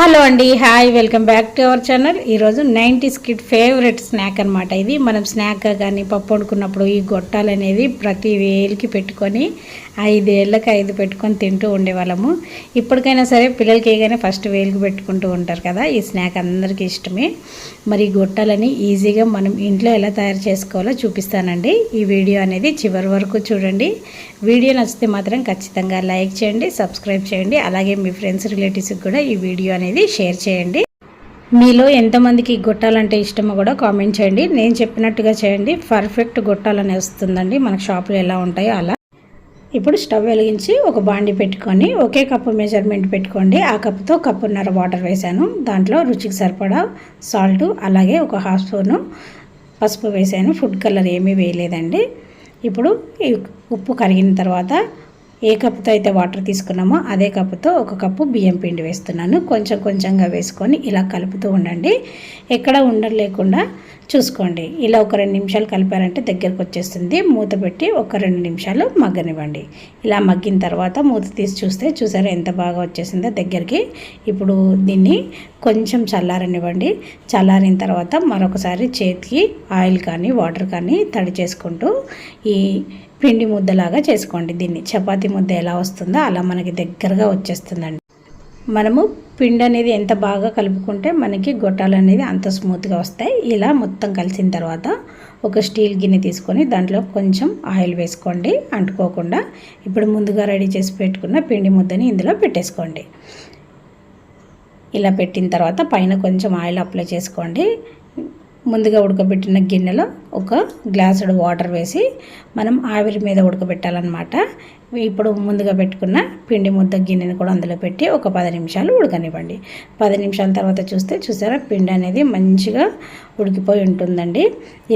Hello అండి hi welcome back to our channel. ఈరోజు nineties kid favourite snack అనమాట ఇది. మనం స్నాక్గా కానీ పప్పు వండుకున్నప్పుడు ఈ గొట్టాలు అనేది ప్రతి వేలికి పెట్టుకొని ఐదేళ్ళకి ఐదు పెట్టుకొని తింటూ ఉండేవాళ్ళము. ఇప్పటికైనా సరే పిల్లలకి కానీ ఫస్ట్ వేలికి పెట్టుకుంటూ ఉంటారు కదా. ఈ స్నాక్ అందరికీ ఇష్టమే. మరి ఈ గొట్టాలని ఈజీగా మనం ఇంట్లో ఎలా తయారు చేసుకోవాలో చూపిస్తానండి. ఈ వీడియో అనేది చివరి వరకు చూడండి. వీడియో నచ్చితే మాత్రం ఖచ్చితంగా లైక్ చేయండి సబ్స్క్రైబ్ చేయండి. అలాగే మీ ఫ్రెండ్స్ రిలేటివ్స్కి కూడా ఈ వీడియో అనేది షేర్ చేయండి. మీలో ఎంతమందికి గొట్టాలంటే ఇష్టమో కూడా కామెంట్ చేయండి. నేను చెప్పినట్టుగా చేయండి. పర్ఫెక్ట్ గొట్టాలని వస్తుందండి. మనకు షాపులో ఎలా ఉంటాయో అలా. ఇప్పుడు స్టవ్ వెలిగించి ఒక బాండి పెట్టుకొని ఒకే కప్పు మెజర్మెంట్ పెట్టుకోండి. ఆ కప్పుతో కప్పున్నర వాటర్ వేసాను దాంట్లో రుచికి సరిపడా సాల్ట్ అలాగే ఒక హాఫ్ స్పూను పసుపు వేసాను ఫుడ్ కలర్ ఏమీ వేయలేదండి. ఇప్పుడు ఈ ఉప్పు కరిగిన తర్వాత ఏ కప్పుతో అయితే వాటర్ తీసుకున్నామో అదే కప్పుతో ఒక కప్పు బియ్యం పిండి వేస్తున్నాను. కొంచెం కొంచెంగా వేసుకొని ఇలా కలుపుతూ ఉండండి. ఎక్కడ ఉండలేకుండా చూసుకోండి. ఇలా ఒక రెండు నిమిషాలు కలిపారంటే దగ్గరకు వచ్చేస్తుంది. మూత పెట్టి ఒక రెండు నిమిషాలు మగ్గనివ్వండి. ఇలా మగ్గిన తర్వాత మూత తీసి చూస్తే చూసారా ఎంత బాగా వచ్చేసిందో దగ్గరికి. ఇప్పుడు దీన్ని కొంచెం చల్లారనివ్వండి. చల్లారిన తర్వాత మరొకసారి చేతికి ఆయిల్ కానీ వాటర్ కానీ తడి చేసుకుంటూ ఈ పిండి ముద్దలాగా చేసుకోండి. దీన్ని చపాతీ ముద్ద ఎలా వస్తుందో అలా మనకి దగ్గరగా వచ్చేస్తుందండి. మనము పిండి అనేది ఎంత బాగా కలుపుకుంటే మనకి గొట్టాలు అనేది అంత స్మూత్గా వస్తాయి. ఇలా మొత్తం కలిసిన తర్వాత ఒక స్టీల్ గిన్నె తీసుకొని దాంట్లో కొంచెం ఆయిల్ వేసుకోండి. అంటుకోకుండా ఇప్పుడు ముందుగా రెడీ చేసి పెట్టుకున్న పిండి ముద్దని ఇందులో పెట్టేసుకోండి. ఇలా పెట్టిన తర్వాత పైన కొంచెం ఆయిల్ అప్లై చేసుకోండి. ముందుగా ఉడకబెట్టిన గిన్నెలో ఒక గ్లాసుడు వాటర్ వేసి మనం ఆవిరి మీద ఉడకబెట్టాలన్నమాట. ఇప్పుడు ముందుగా పెట్టుకున్న పిండి ముద్ద గిన్నెను కూడా అందులో పెట్టి ఒక పది నిమిషాలు ఉడకనివ్వండి. పది నిమిషాల తర్వాత చూస్తే చూసారా పిండి అనేది మంచిగా ఉడికిపోయి ఉంటుందండి.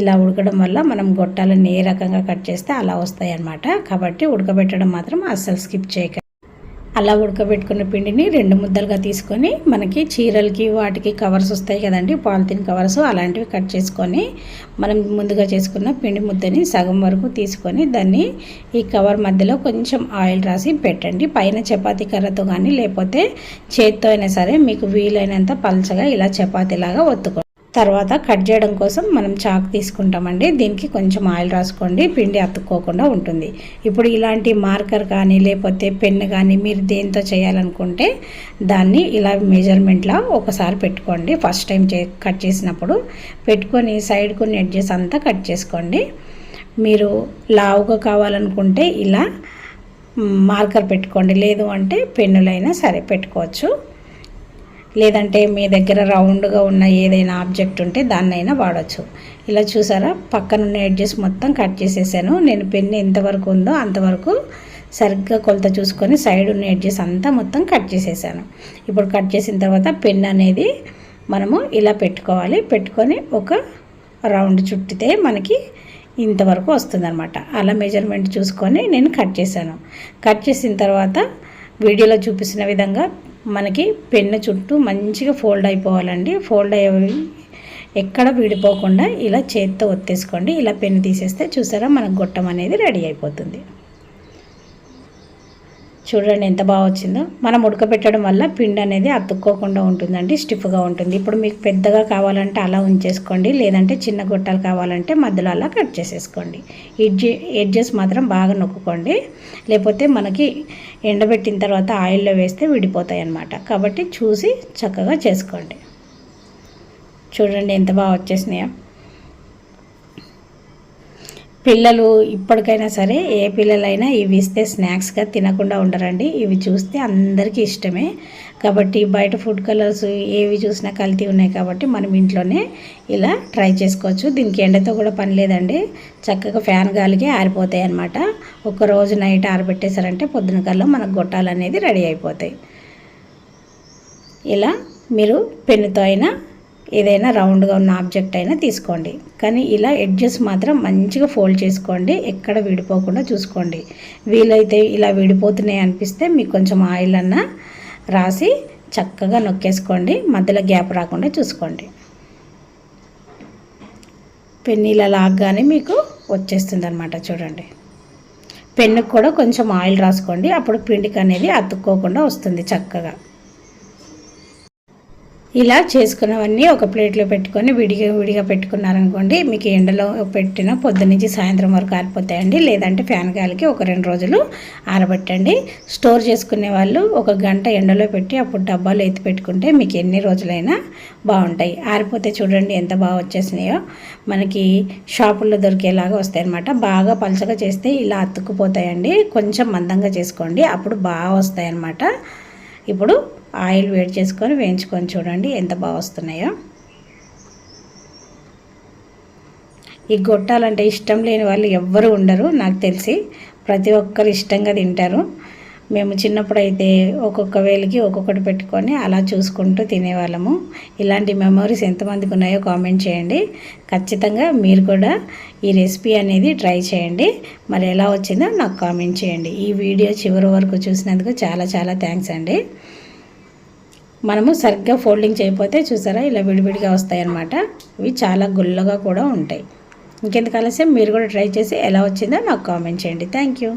ఇలా ఉడకడం వల్ల మనం గొట్టాలను ఏ రకంగా కట్ చేస్తే అలా వస్తాయి అన్నమాట కాబట్టి ఉడకబెట్టడం మాత్రం అస్సలు స్కిప్ చేయక అలా ఉడకబెట్టుకున్న పిండిని రెండు ముద్దలుగా తీసుకొని మనకి చీరలకి వాటికి కవర్స్ వస్తాయి కదండి పాలిథిన్ కవర్స్ అలాంటివి కట్ చేసుకొని మనం ముందుగా చేసుకున్న పిండి ముద్దని సగం వరకు తీసుకొని దాన్ని ఈ కవర్ మధ్యలో కొంచెం ఆయిల్ రాసి పెట్టండి. పైన చపాతీ కర్రతో కానీ లేకపోతే చేత్తో అయినా సరే మీకు వీలైనంత పలచగా ఇలా చపాతీలాగా ఒత్తుకో తర్వాత కట్ చేయడం కోసం మనం చాక్ తీసుకుంటామండి. దీనికి కొంచెం ఆయిల్ రాసుకోండి. పిండి అతుక్కోకుండా ఉంటుంది. ఇప్పుడు ఇలాంటి మార్కర్ కానీ లేకపోతే పెన్ కానీ మీరు దేంతో చేయాలనుకుంటే దాన్ని ఇలా మెజర్మెంట్లో ఒకసారి పెట్టుకోండి. ఫస్ట్ టైం చే కట్ చేసినప్పుడు పెట్టుకొని సైడ్ కొన్ని ఎడ్జెస్ అంతా కట్ చేసుకోండి. మీరు లావుగా కావాలనుకుంటే ఇలా మార్కర్ పెట్టుకోండి. లేదు అంటే పెన్నులైనా సరే పెట్టుకోవచ్చు. లేదంటే మీ దగ్గర రౌండ్గా ఉన్న ఏదైనా ఆబ్జెక్ట్ ఉంటే దాన్నైనా వాడచ్చు. ఇలా చూసారా? పక్కనున్న ఎడ్జెస్ మొత్తం కట్ చేసేసాను. నేను పెన్ ఎంతవరకు ఉందో అంతవరకు సరిగ్గా కొలత చూసుకొని సైడ్ ఉన్న ఎడ్జెస్ అంతా మొత్తం కట్ చేసేసాను. ఇప్పుడు కట్ చేసిన తర్వాత పెన్ అనేది మనము ఇలా పెట్టుకోవాలి. పెట్టుకొని ఒక రౌండ్ చుట్టితే మనకి ఇంతవరకు వస్తుందన్నమాట. అలా మెజర్మెంట్ చూసుకొని నేను కట్ చేశాను. కట్ చేసిన తర్వాత వీడియోలో చూపిస్తున్న విధంగా మనకి పెన్ను చుట్టూ మంచిగా ఫోల్డ్ అయిపోవాలండి. ఫోల్డ్ అయ్యే ఎక్కడ విడిపోకుండా ఇలా చేత్తో ఒత్తేసుకోండి. ఇలా పెన్ను తీసేస్తే చూసారా మనకు గొట్టం అనేది రెడీ అయిపోతుంది. చూడండి ఎంత బాగా వచ్చిందో. మనం ఉడకబెట్టడం వల్ల పిండి అనేది అతుక్కోకుండా ఉంటుందండి స్టిఫ్గా ఉంటుంది. ఇప్పుడు మీకు పెద్దగా కావాలంటే అలా ఉంచేసుకోండి లేదంటే చిన్న గొట్టాలు కావాలంటే మధ్యలో అలా కట్ చేసేసుకోండి. ఎడ్జ్ ఎడ్జెస్ మాత్రం బాగా నొక్కుకోండి. లేకపోతే మనకి ఎండబెట్టిన తర్వాత ఆయిల్లో వేస్తే విడిపోతాయి అన్నమాట కాబట్టి చూసి చక్కగా చేసుకోండి. చూడండి ఎంత బాగా వచ్చేసినాయో. పిల్లలు ఇప్పటికైనా సరే ఏ పిల్లలైనా ఇవి ఇస్తే స్నాక్స్గా తినకుండా ఉండరండి. ఇవి చూస్తే అందరికీ ఇష్టమే. కాబట్టి బయట ఫుడ్ కలర్స్ ఏవి చూసినా కల్తీ ఉన్నాయి కాబట్టి మనం ఇంట్లోనే ఇలా ట్రై చేసుకోవచ్చు. దీనికి ఎండతో కూడా పని లేదండి. చక్కగా ఫ్యాన్ గాలికి ఆరిపోతాయి అనమాట ఒక రోజు నైట్ ఆరబెట్టేశారంటే పొద్దున కల్లా మనకు గొట్టాలు అనేది రెడీ అయిపోతాయి. ఇలా మీరు పెన్నుతో అయినా ఏదైనా రౌండ్గా ఉన్న ఆబ్జెక్ట్ అయినా తీసుకోండి. కానీ ఇలా ఎడ్జెస్ మాత్రం మంచిగా ఫోల్డ్ చేసుకోండి ఎక్కడ విడిపోకుండా చూసుకోండి. వీలైతే ఇలా విడిపోతున్నాయి అనిపిస్తే మీకు కొంచెం ఆయిల్ అన్న రాసి చక్కగా నొక్కేసుకోండి మధ్యలో గ్యాప్ రాకుండా చూసుకోండి. పెన్ను ఇలా లాగ్గానే మీకు వచ్చేస్తుంది అనమాట చూడండి. పెన్నుకు కూడా కొంచెం ఆయిల్ రాసుకోండి అప్పుడు పిండికి అనేది అతుక్కోకుండా వస్తుంది చక్కగా. ఇలా చేసుకున్నవన్నీ ఒక ప్లేట్లో పెట్టుకొని విడిగా విడిగా పెట్టుకున్నారనుకోండి మీకు ఎండలో పెట్టిన పొద్దు నుంచి సాయంత్రం వరకు ఆరిపోతాయండి. లేదంటే ఫ్యాన్ గాలికి ఒక రెండు రోజులు ఆరబెట్టండి. స్టోర్ చేసుకునే వాళ్ళు ఒక గంట ఎండలో పెట్టి అప్పుడు డబ్బాలు ఎత్తి పెట్టుకుంటే మీకు ఎన్ని రోజులైనా బాగుంటాయి. ఆరిపోతే చూడండి ఎంత బాగా వచ్చేసినాయో. మనకి షాపుల్లో దొరికేలాగా వస్తాయి అనమాట బాగా పలచగా చేస్తే ఇలా అతుక్కుపోతాయండి. కొంచెం మందంగా చేసుకోండి. అప్పుడు బాగా వస్తాయి అన్నమాట ఇప్పుడు ఆయిల్ వేడి చేసుకొని వేయించుకొని చూడండి ఎంత బాగా వస్తున్నాయో. ఈ గొట్టాలంటే ఇష్టం లేని వాళ్ళు ఎవ్వరు ఉండరు నాకు తెలిసి. ప్రతి ఒక్కరు ఇష్టంగా తింటారు. మేము చిన్నప్పుడు అయితే ఒక్కొక్క వేలికి ఒక్కొక్కటి పెట్టుకొని అలా చూసుకుంటూ తినేవాళ్ళము. ఇలాంటి మెమరీస్ ఎంతమందికి ఉన్నాయో కామెంట్ చేయండి. ఖచ్చితంగా మీరు కూడా ఈ రెసిపీ అనేది ట్రై చేయండి. మరి ఎలా వచ్చిందో నాకు కామెంట్ చేయండి. ఈ వీడియో చివరి వరకు చూసినందుకు చాలా చాలా థ్యాంక్స్ అండి. మనము సరిగ్గా ఫోల్డింగ్ చేయకపోతే చూసారా ఇలా విడివిడిగా వస్తాయన్నమాట. ఇవి చాలా గుల్లగా కూడా ఉంటాయి. ఇంకెందుకు ఆలస్యం? మీరు కూడా ట్రై చేసి ఎలా వచ్చిందో నాకు కామెంట్ చేయండి. Thank you.